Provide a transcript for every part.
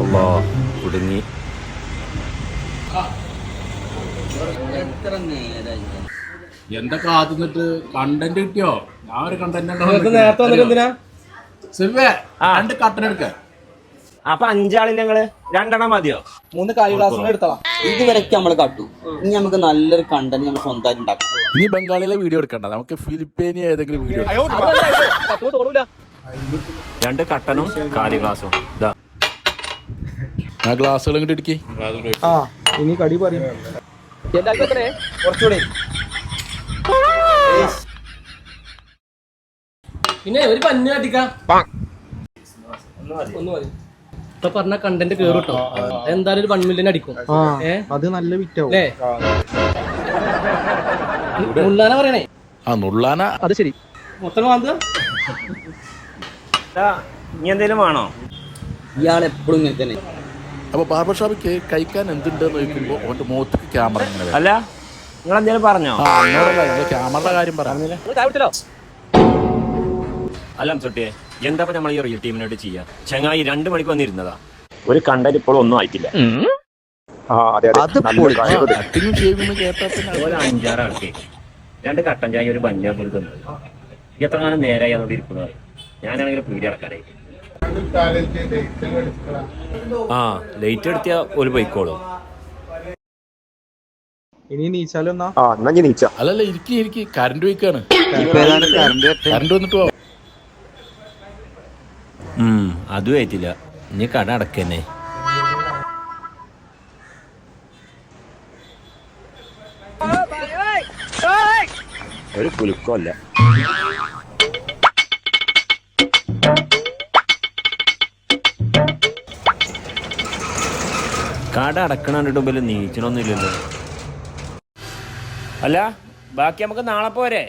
അല്ലാ കുടുങ്ങി. എന്താ ആദ്യന്നിട്ട് കണ്ടന്റ് കിട്ടിയോ? ഞാൻ ഒരു കണ്ടന്റ് എടുക്ക. അപ്പൊ അഞ്ചാളിന് ഞങ്ങൾ. രണ്ടെണ്ണം മതിയോ? മൂന്ന് കായ് ഗ്ലാസ് എടുത്തോളാം ഇതുവരെയൊക്കെ നമ്മൾ കട്ടു ഇനി നമുക്ക് നല്ലൊരു കണ്ടന്റ് നമ്മൾ സ്വന്തമായിട്ട് ഉണ്ടാക്കാം. ഇനി ബംഗാളിലെ വീഡിയോ എടുക്കണ്ട. നമുക്ക് ഫിലിപ്പീനി ഏതെങ്കിലും വീഡിയോ രണ്ട് കട്ടനും കാലി ഗ്ലാസും. ഇതാ ആ ഗ്ലാസ്സുകൾ ഇങ്ങോട്ട് ഇടുക്കി. ആ ഇനി കടി പറയും. കുറച്ചുകൂടി. പിന്നെ ഒരു പന്നി കാട്ടിക്കാം ഒന്ന് മതി. ഇപ്പൊ പറഞ്ഞ കണ്ടന്റ് കേറും കേട്ടോ എന്തായാലും ഒരു വൺ മില്യൺ അടിക്കും. അത് നല്ല വിറ്റാവും. നുള്ളാന മുള്ളാന പറയണേ. ആ നുള്ളാന. അത് ശരി. മൊത്തം വാങ്ങുക ഇനി എന്തേലും വേണോ? ഇയാൾ എപ്പോഴും ഇങ്ങനെ തന്നെ. അപ്പൊ ബാർബർ ഷോപ്പിൽ കഴിക്കാൻ എന്തുണ്ടെന്ന് ചോദിക്കുമ്പോ ഓന്റെ മുഖത്തേക്ക് ക്യാമറ ഇങ്ങനെ അല്ല നിങ്ങൾ എന്തേലും പറഞ്ഞോ ക്യാമറയുടെ കാര്യം പറഞ്ഞില്ല. അല്ല ചുട്ടിയെ എന്താ നമ്മൾ ഈ റിയൽ ടീമിനോട് ചെയ്യാ? ചങ്ങായി രണ്ടു മണിക്ക് വന്നിരുന്നതാ. ഒരു കണ്ടൽ ഇപ്പോൾ ഒന്നും ആയിട്ടില്ല. അഞ്ചാറ് ആൾക്ക് രണ്ട് കട്ടൻ ചായ ഒരു പഞ്ചാബ് എത്ര നേരായി അതോടെ ഇരിക്കുന്നത് ഞാനാണെങ്കിൽ പീടി അടക്കാതെ ആ ലേറ്റ് എടുത്തിയ ഒരു ബൈക്കോളൂ ഇനി നീച്ചാലോ എന്നാ? അല്ലല്ല ഇരിക്കി ഇരിക്കി. കറണ്ട് വയ്ക്കാണ് കറണ്ട് വന്നിട്ട് പോവാം. അതും ആയിട്ടില്ല. ഇനി കട അടക്കന്നെ. ഒരു കുലുക്കമല്ല കട അടക്കണ കണ്ടിട്ട് നീച്ചണൊന്നും ഇല്ലല്ലോ അല്ല ബാക്കി നമുക്ക് നാളെ പോരെ?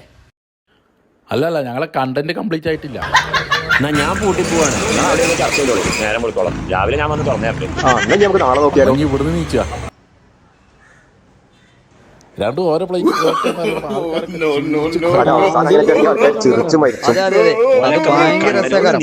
അല്ല അല്ല ഞങ്ങളെ കണ്ടന്റ് കംപ്ലീറ്റ് ആയിട്ടില്ല. എന്നാ ഞാൻ പൂട്ടി പോവാണ്. നേരം വിളിക്കോളാം രാവിലെ ഞാൻ വന്ന് തുറന്നേരട്ടെ ഇനി ഇവിടുന്ന് നീച്ചാ രണ്ടും ഓരോ പ്ലേറ്റ് അതെ മരിച്ചു. ഭയങ്കര രസകരം.